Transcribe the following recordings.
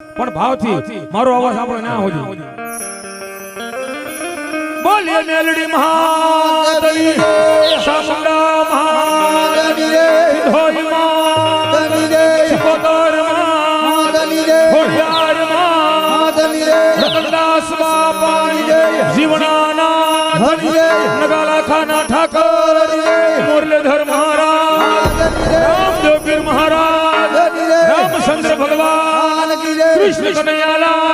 પણ ભાવથી મારો અવાજ આપણે ના હોજો. બોલીએ મેલડી મહાદેવી ચામુંડા મહાદેવી ધોઈ માં શિકોતરમાં હોશિયાર રે રતનદાસ બાપા જીવનાના નગાલા ખાના ઠાકર કૃષ્ણ કનૈયાલાલ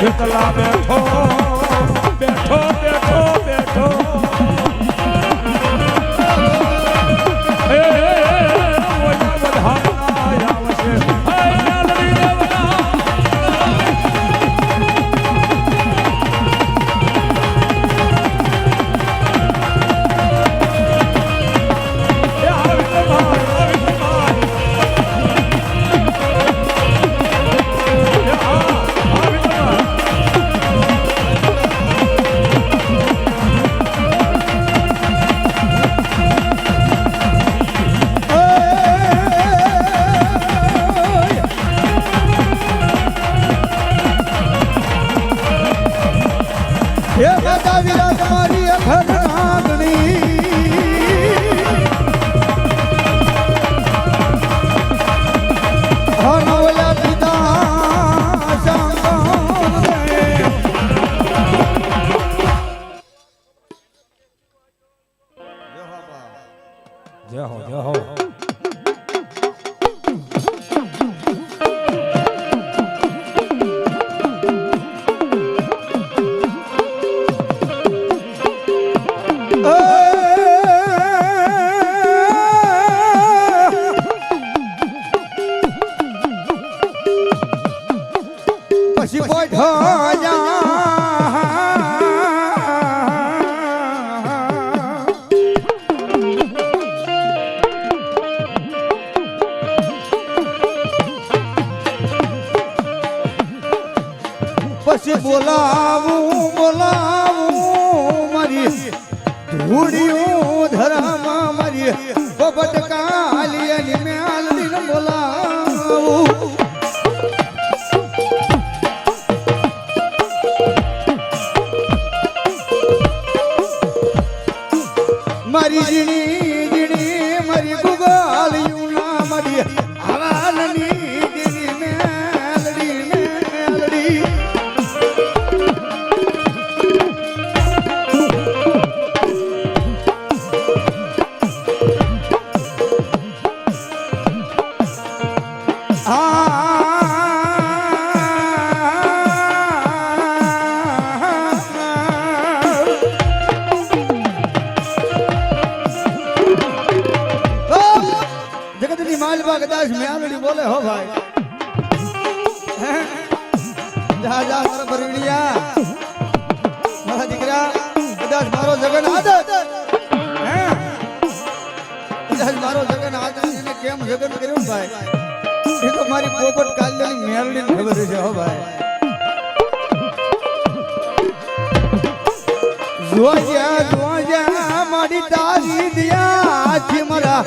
ખેતલા હે માતા વિરાજ મારી અખંડ નાગણી કદાચ બોલે હો ભાઈ. જા જા, મારા પરવીણિયા મારા દીકરા, કદાચ મારો જગન આદત હે? કદાચ મારો જગન આદત એને કેમ જગન કર્યું ભાઈ? એ તો મારી પોપટ કાલ્યાની મેલડી ખબર છે હો ભાઈ. જોજ્યા જોજ્યા મારી તારી દિયા છે મારા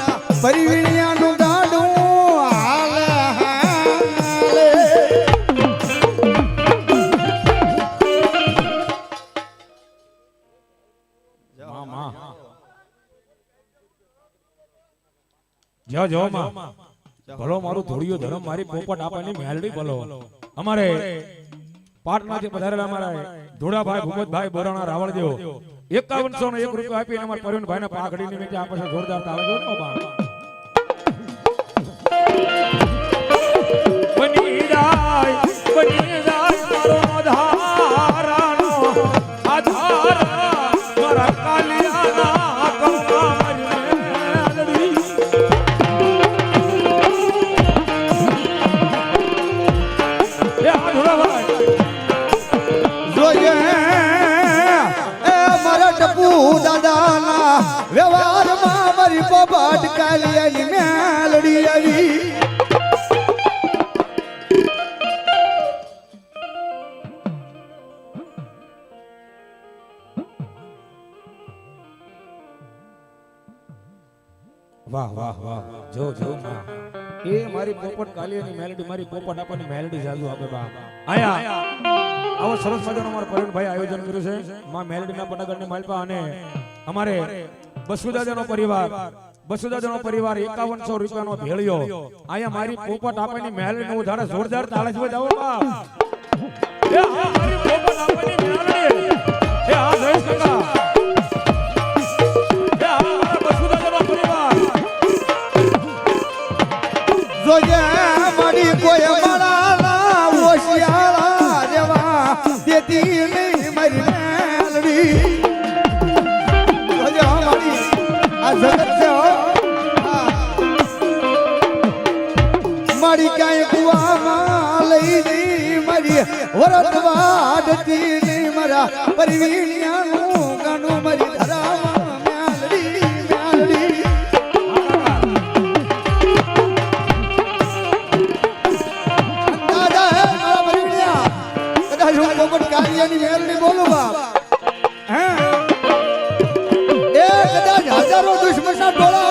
પરિવીણિયાનું માં માં. જો જો માં. ભલો મારું ધોળિયો ધરમ મારી પોપટ આપવાની મેલડી ભલો. અમારે પાટમાંથી પધારેલા અમારા ધોળાભાઈ ભૂપતભાઈ બોરાણા રાવળદેવ એકાવનસો ને એક રૂપિયા આપીને અમારા પરવીનભાઈ ને પાઘડીની નીચે આ છે જોરદાર તાળે જો જો જો, માં. એ મારી પોપટ કાલિયાની મેલેડી મારી પોપટ આપવાની મેલેડી જાજુ આપે, બા. આયા. આવો સરસ મજાનો અમારા પરવીનભાઈ આયોજન કર્યું છે. માં મેલેડીના પટાગઢની માલપા અને અમારે બસુદાજાનો પરિવાર બસુદાજાનો પરિવાર, એકાવનસો રૂપિયાનો ભેળ્યો. આયા મારી પોપટ આપવાની મેલેડી નું ધારે જોરદાર તાળે જ જાવ બા. એ આ મારી પોપટ આપવાની મેલેડી એ આ જય કાકા નહીં મારી. મેલડી જોજે હો મારી. આ જગત છે હો કાલિયાની મેલડી બોલું બાપ. હે. એ કદાચ હજારો દુશ્મનના ટોળા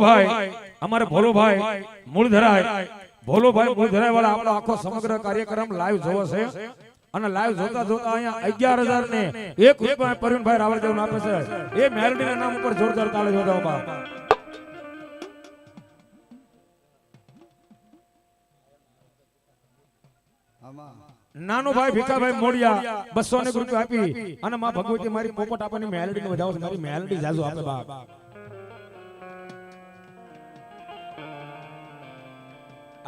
ભોલુભાઈ અમારે ભોલુભાઈ મૂળધરાય ભોલુભાઈ મૂળધરાય વાળા આપણો આખો સમગ્ર કાર્યક્રમ લાઈવ જોવો છે. અને લાઈવ જોતા જોતા અહીંયા અગિયાર હજાર ને એક રૂપિયા પરવીનભાઈ રાવળદેવ આપે છે. એ મેલડી નામ ઉપર જોરદાર તાળી જોતા નાનો ભાઈ ભીખાભાઈ મોડિયા બસો ને રૂપિયા આપી અને માં ભગવતી મારી પોપટ આપવાની મેલડી વધાવો મારી મેલડી જાજુ આપે બાપ.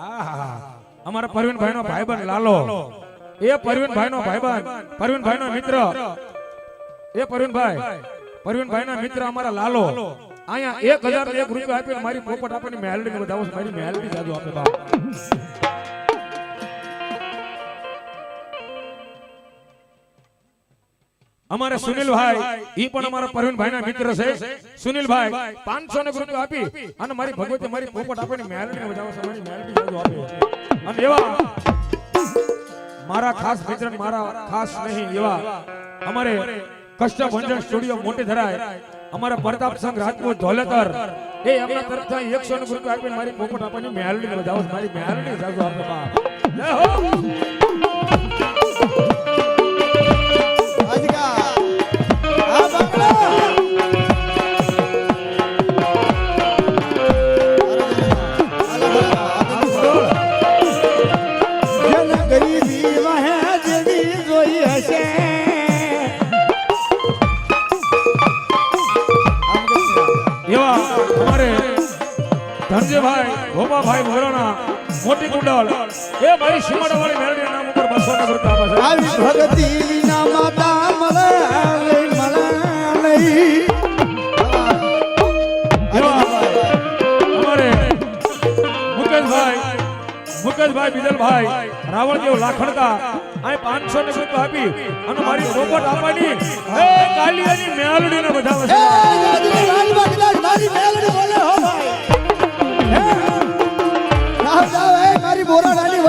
અમારા પરવીનભાઈ નો ભાઈબંધ લાલો. એ પરવીનભાઈ નો ભાઈબંધ. પરવીનભાઈ નો મિત્ર. એ પરવીનભાઈ. પરવીનભાઈ ના મિત્ર અમારા લાલો. અહીંયા એક હજાર એક રૂપિયા આપીને મારી પોપટ આપવાની મેલડી બધા મારી મેલડી જાજુ આપે બાપ. અમારે સુનિલભાઈ ઈ પણ અમારા પરવીનભાઈ ના મિત્ર છે સુનિલભાઈ પાંચસો ને રૂપિયા આપી અને મારી ભગવતી મારી પોપટ આપીને મેલડી બજાવો છે મારી મેલડી આપે અને એવા મારા ખાસ મિત્ર મારા ખાસ નહીં એવા અમારે કષ્ટ ભંજન સ્ટુડિયો મોટી ધરાય અમારા પ્રતાપ સંઘ રાજપૂત ધોલેતર એ એમના તરફથી એકસો ને રૂપિયા આપીને મારી પોપટ આપવાની મેલડી બજાવો મારી મેલડી બજાવો આપે જય હો ધનજીભાઈ ગોપાભાઈ મોરાણા મોટી કુંડળ. એ ભાઈ સીમાડા વાળી મેરડી નામ ઉપર બસો ને રૂપિયા આપે છે. આવી ભગતિ વિના માતા મળે મળે નહીં. અમારે મુકેશભાઈ મુકેશભાઈ બિજલભાઈ રાવણદેવ લાખણતા આ પાંચસો ને રૂપિયા આપી અને મારી રોબોટ આપવાની. એ કાલિયાની મેલડી ને છે. મારી મેલડી બોલે હો ભાઈ. મારી બોરાડાની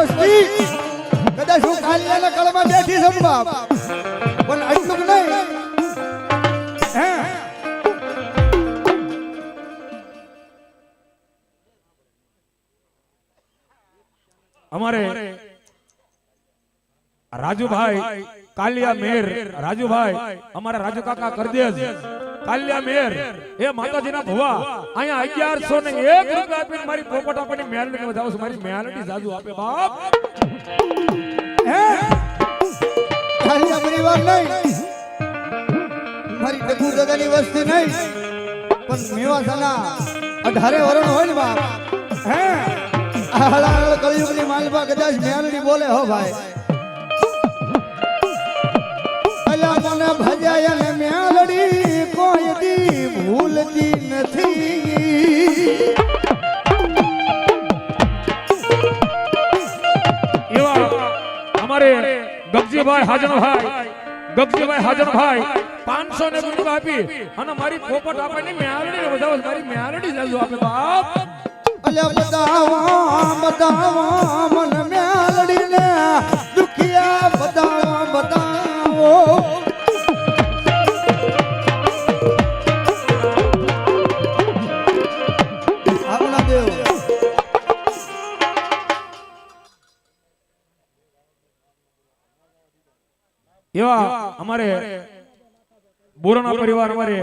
રાજુભાઈ કાલિયા મેર રાજુભાઈ અમારા રાજુ કાકા કરદેજ. કાલિયા મેર, એ માતાજીના ભવા. અહીંયા અગિયારસો ને એક રૂપિયા આપીને મારી પોપટ આપવાની મેલડી વધાવો છું? મારી મેલડી જાજુ આપે બાપ. હે? કાલિયા પરિવાર નહીં. મારી ટકુ દાદાની વસ્તી નહીં. પણ મેવાસાના અઢારે વરણ હોય ને બાપ. હે? હળાહળ કળિયુગની માલપા કદાચ મેલડી બોલે હો ભાઈ. અલ્યા મને ભજાયા ને મેલડી કોઈ દી ભૂલતી નથી. એવા અમારે ગગજીભાઈ હાજનભાઈ ગગજીભાઈ હાજનભાઈ પાંચસો ને આપી અને મારી પોપટ આપવાની મેલડી વધાવો છું મારી મેલડી જાજુ આપે બાપ. અલ્યા બતાવા બતાવા મન મેલડી દુખિયા બતાવા બતાવો એવા અમારે બોરાણા પરિવાર અમારે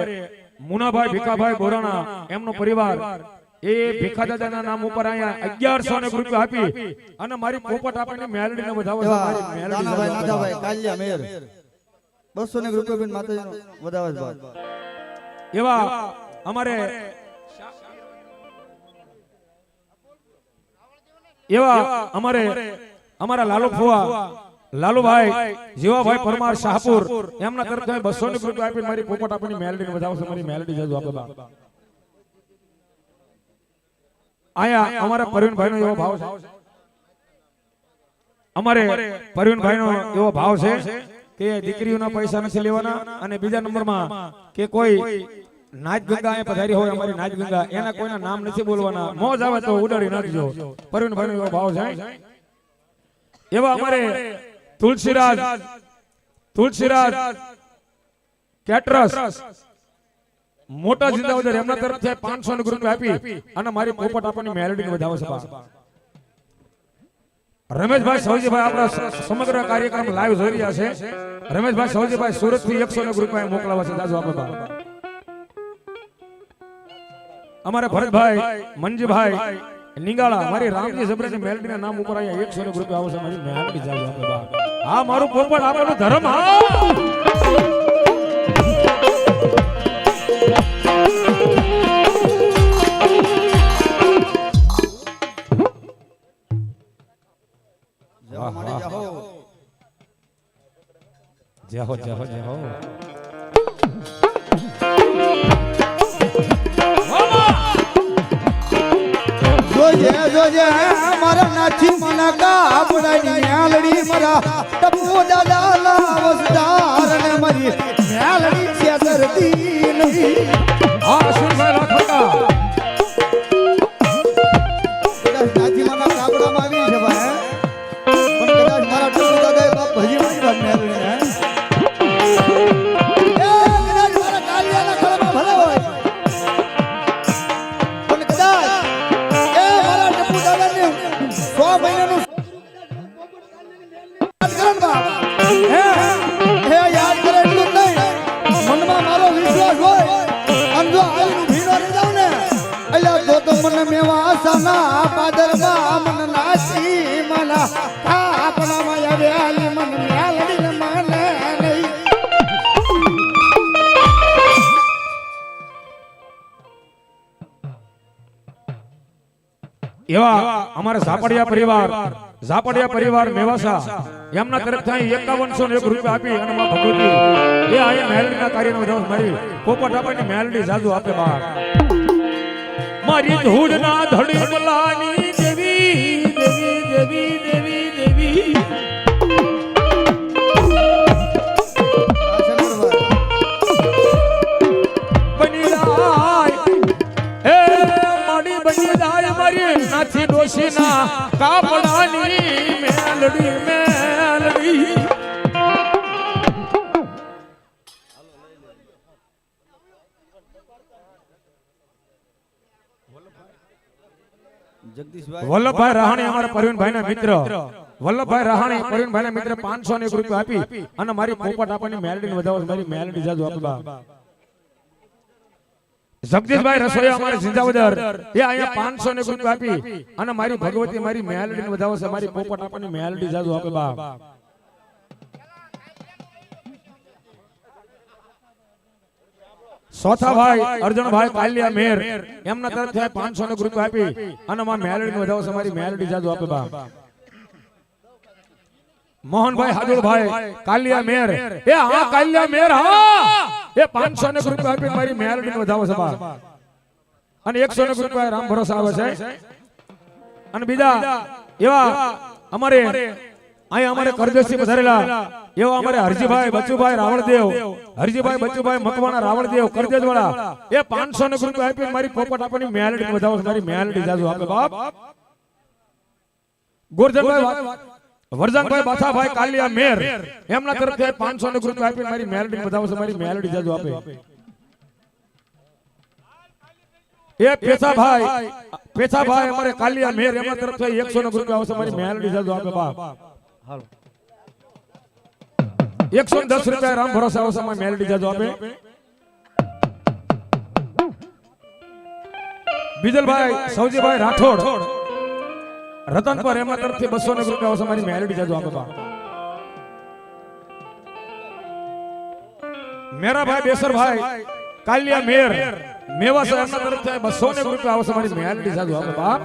મુનાભાઈ ભીખાભાઈ બોરાણા એમનો પરિવાર. એ ભીખા દાદાના નામ ઉપર અહીંયા અગિયારસો ને રૂપિયા આપી અને મારી પોપટ આપણને મેલડી ને વધાવો મારી. બસો ને રૂપિયા બિન માતાજીનો વધાવે એવા અમારે એવા અમારે અમારા લાલુ ફુવા. લાલુભાઈ જીવાભાઈ પરમાર શાહપુર. એમના તરફથી બસો ની રૂપિયા આપી મારી પોપટ આપણી મેલડી ને વધાવશે મારી મેલડી જજો આપે બા આયા અમારા પરવીનભાઈનો એવો ભાવ છે. અમારે પરવીનભાઈનો એવો ભાવ છે કે દીકરીઓના પૈસા નથી લેવાના અને બીજા નંબરમાં કે કોઈ નાચ ગંગા એ પધારી હોય અમારી નાચ ગંગા એના કોઈના નામ નથી બોલવાના. મોજ આવે તો ઉડાડી નાખજો. પરવીનભાઈનો એવો ભાવ છે. એવા અમારે તુલસીરાજ તુલસીરાજ કેટરસ. મોટા જિંદાવદર એમના તરફથી પાંચસો ની ગ્રુપ આપી અને મારી પોપટ આપવાની મેલેડી વધાવો સભા. રમેશભાઈ સૌજીભાઈ આપણા સમગ્ર કાર્યક્રમ લાઈવ જોઈ રહ્યા છે. રમેશભાઈ સૌજીભાઈ સુરતથી એકસો ને ગ્રુપ મોકલાવા છે. દાદુ આપણે. અમારે ભરતભાઈ મનજીભાઈ નિંગાળા મારી રામજી જબરેની મેલડી નામ ઉપર અહીંયા એકસો ને ગ્રુપ આવશે મારી મેલડી જાવ આપણે બા. હા મારું પોપટ આપણો ધર્મ હા. જય હો જય હો જય હો. જોજે મારા નાથી મના કાપડાની મેલડી મરા ટપુ દાદા લાવસદાર ને મરી મેલડી છે ધરતી નહીં. હા રાઠોડા કદાચ નાથી મના કાપડામાં આવી ઝાપડિયા પરિવાર. ઝાપડિયા પરિવાર મેવાસા એમના તરફથી એકાવનસો ને એક રૂપિયા આપી અને માં ભગવતી. એ આયા મેલડીના કાર્યનો વધારો મારી પોપટ આપવાની મેલડી જાદુ આપે બાર. મારી ધૂળના ધડી મલાની દેવી દેવી દેવી દેવી દેવી. કાપડાની મેલડી મેલડી વલ્લભભાઈ રહાણી અમારા પરવીનભાઈના મિત્ર. વલ્લભભાઈ રહાણી પરવીનભાઈના મિત્ર 500 ને એક રૂપિયા આપી અને મારી પોપટ આપણને મેલડી વધાવો મારી મેલડી જાજુ આપી બા. જગદીશભાઈ રસોઈ અમારે સિંધાવદર એ અહીંયા 500 ને રૂપિયા આપી. અને મારી ભગવતી મારી મેલડી વધાવો છે મારી પોપટ આપવાની મેલડી જાજુ આપે બા ચોથા ભાઈ અર્જુનભાઈ મેર. એમના તરફથી પાંચસો ને રૂપિયા આપી. અને માં મેલડી વધાવો છે મારી મેલડી જાજુ આપે બા મોહનભાઈ હાજુરભાઈ કાલિયા મેર. એ હા કાલિયા મેર હા. એ પાંચસો ને રૂપિયા આપી મારી મેલડી વધાવો સભા. અને એકસો ને રૂપિયા રામ ભરોસા આવે છે. અને બીજા, એવા અમારે, અહીંયા અમારે કરદેશી પધારેલા, એવા અમારે હરજીભાઈ, બચુભાઈ રાવણદેવ હરજીભાઈ, બચુભાઈ, મકવાણા રાવણદેવ કરદેજ વાળા એ પાંચસો ને રૂપિયા આપી મારી પોપટ આપવાની મેલડી વધાવો, મારી મેલડી જાજુ આપે, બાપ. ગોરધનભાઈ વા- વરદાનભાઈ બાથાભાઈ કાલિયા મેર. એમના તરફથી પાંચસો ને રૂપિયા આપી મારી મેલડી વધાવો મારી મેલડી જાજુ આપે. એ પેથાભાઈ પેથાભાઈ અમારે કાલિયા મેર એમના તરફથી એકસો ને રૂપિયા આવશે મારી મેલડી જાજુ આપે બાપ. ને દસ રૂપિયા રામ ભરોસા આવશે મારી મેલડી જાજુ આપે. બીજલભાઈ સૌજીભાઈ રાઠોડ. રતન પર એમના તરફથી બસો ને રૂપિયા આવશે. મારી મેલડી જાજુ મેરા ભાઈ બેસર ભાઈ, કાલિયા મેર, મેવા સાહેબ તરફથી બસો ને રૂપિયા આવશે. મારી મેલડી જાજો આ બાપ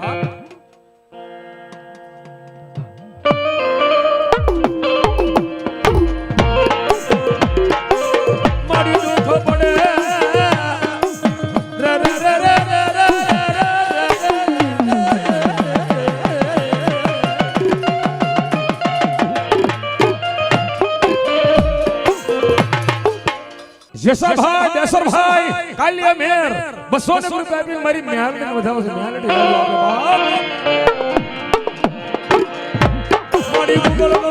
જેસાભાઈ દેસરભાઈ કાલિયા મેર. બસો ને રૂપિયા આપીને મારી મેલડી વધાવો છે. આપે બાપ. મારી ઉગલનો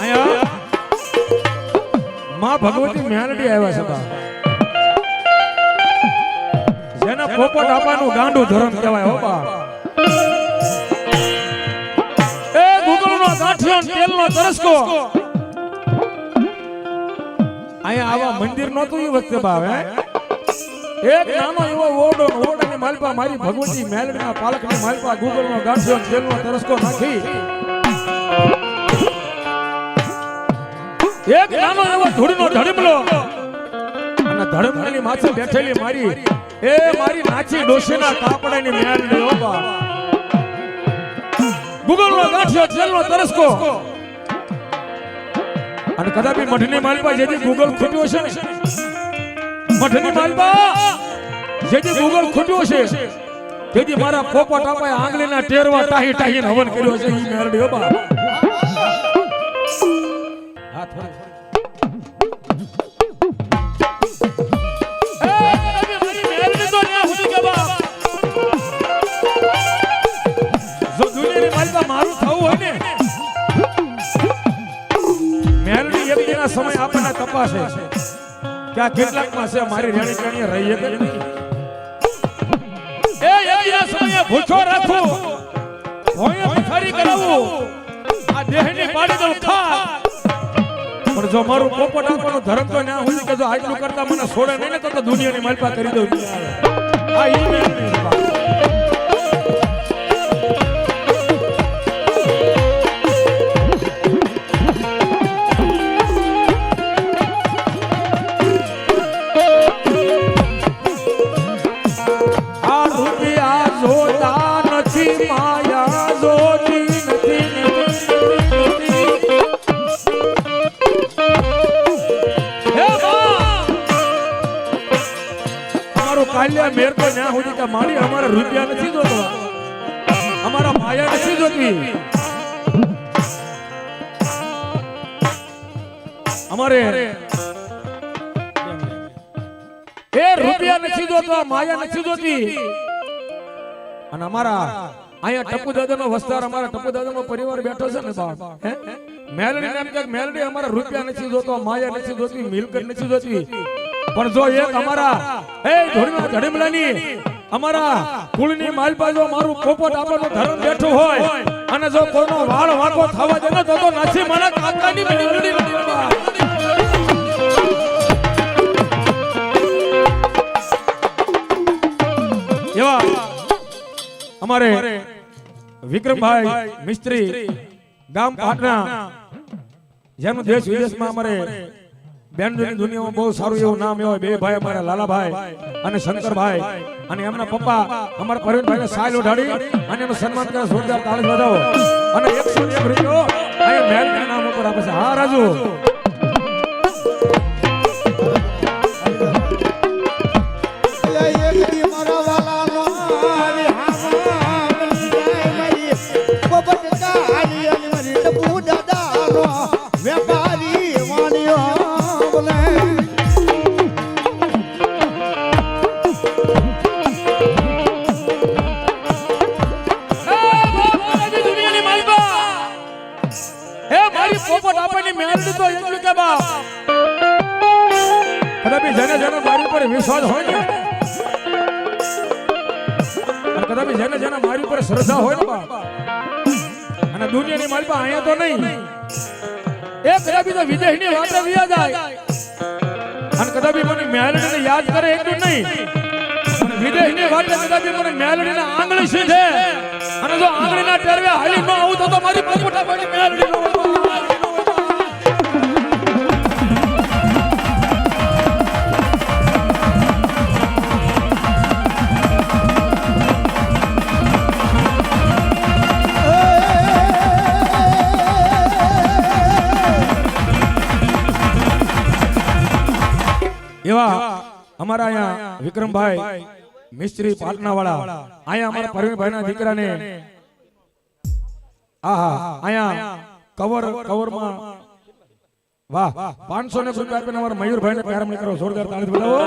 આયા માં ભગવતી મેલડી આવ્યા છે બા. જેના પોપટ આપવાનું ગાંડું ધરમ કહેવાય હો બા. તરસકો. અહીંયા આવા મંદિર નહોતું એ વખતે ભાવે એક નાનો એવો ઓરડો ઓરડાની માલપા મારી ભગવતી મેલડીના પાલકની માલપા ગુગળનો ગાંઠિયો તેલનો તરસકો નાખી. એક નાનો એવો ધૂળનો ધડમલો. અને ધડમલાની માથે બેઠેલી મારી, એ મારી નાચી ડોશીના કાપડાની મેલડી ઓ બા ગુગલનો ગાંઠિયો તેલનો તરસકો. અને કદાપી મઠની માલપા જેથી ગૂગલ ખૂટ્યો છે મઠની માલપા જેથી ગૂગલ ખૂટ્યો છે તેથી મારા પોપટ આપાએ આંગળીના ટેરવા ટાહી ટાહીને હવન કર્યો છે ઈ મેરડી બાબા હા થોડી એ, કદાપી મારી મેરડી તો ન્યા સુધી કે બાપ. જો દુનિયાની માલિકા મારું થવું હોય ને સમય આપણને તપાસે કે આ કેટલાકમાં પાસે મારી રેણી કેણીએ રહી કે નહીં. એ એ સમયે ભૂછો રાખું. હોય ભિખારી કરાવું. આ દેહની પાડી દઉં ખા પણ જો મારું પોપટ આપવાનો ધર્મ તો ના હોય કે જો આટલું કરતા મને છોડે નહીં ને તો તો દુનિયાની માલપા કરી દઉં. આ ઈ અમારો કાલ્યા મેર તો ન્યા સુધી કે મારી અમારા રૂપિયા નથી જોતો. અમારા માયા નથી જોતી. અમારે એ રૂપિયા નથી જોતો માયા નથી જોતી. અને અમારા અહીંયા ટપુ દાદાનો વસ્તાર, અમારા ટપુ દાદાનો પરિવાર બેઠો છે ને બાપ? મેલડી કે મેલડી અમારા રૂપિયા નથી જોતો માયા નથી જોતી, મિલકત નથી જોતી. પણ જો એક અમારા એ ધોળીના ધડીમલાની અમારા કુળની માલપા જો મારું પોપટ આપવાનો ધરમ બેઠું હોય. અને જો કોઈનો વાળ વાંકો થવા દે ને તો તો નથી મને કાકાની નથી એવા અમારે વિક્રમભાઈ મિસ્ત્રી ગામ પાટણા જેનું દેશ વિદેશમાં અમારે બેન્ડની દુનિયામાં બહુ સારું એવું નામ હોય. બે ભાઈ અમારા લાલાભાઈ અને શંકરભાઈ. અને એમના પપ્પા, અમારા પરવીનભાઈને સાયલ ઉઠાડી અને એનું સન્માન કરે, જોરદાર તાળી બજાવો. અને એકસો ને એક રૂપિયો અહીંયા મહેલના નામ ઉપર આપે છે. હા, રાજુ. એટલું જેને જેને મારી પર વિશ્વાસ હોય ને, અને કદાપી જેને જેને મારી પર શ્રદ્ધા હોય ને બાપ, અને દુનિયાની માલિકા અહીંયા તો નહીં. એ કદાપી તો વિદેશની વાતે વિયા જાય. અને કદાપી મને મેલડીને યાદ કરે એટલું નહીં. વિદેશની વાતે કદાપી મને મેલડીના આંગળી સીધે. અને જો આંગળીના ટેરવે હાલી ન આવું તો મારી પોપટા પડી મેલડી એવા અમારા અહીંયા વિક્રમભાઈ, મિસ્ત્રી પાટના વાળા અહીંયા અમારા પ્રવીણભાઈ ના દીકરાને આહા, અહીંયા કવર, કવરમાં વાહ પાંચસો ને રૂપિયા આપીને અમારા મયુરભાઈ ને પ્રારંભ કરો, જોરદાર તાળી બોલાવો.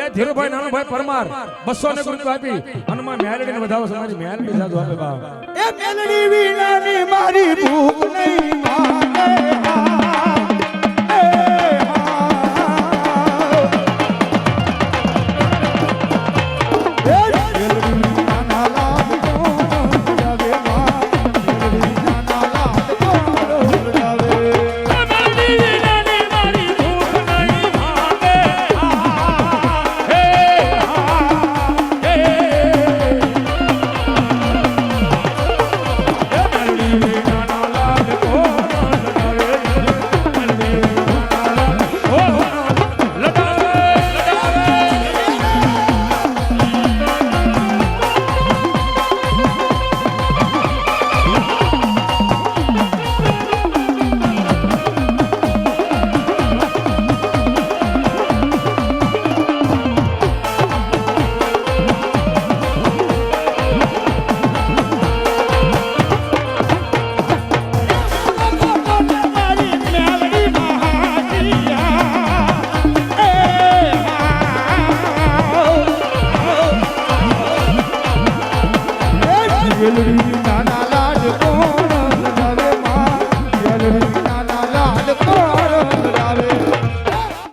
એ ધીરુભાઈ, નાનુભાઈ પરમાર બસો ને રૂપિયા આપી હનુમાન મેલડી ને વધાવો, સમાજ મેલડી જાદુ આપે બા એ મેલડી વિનાની મારી ભૂખ નહીં માને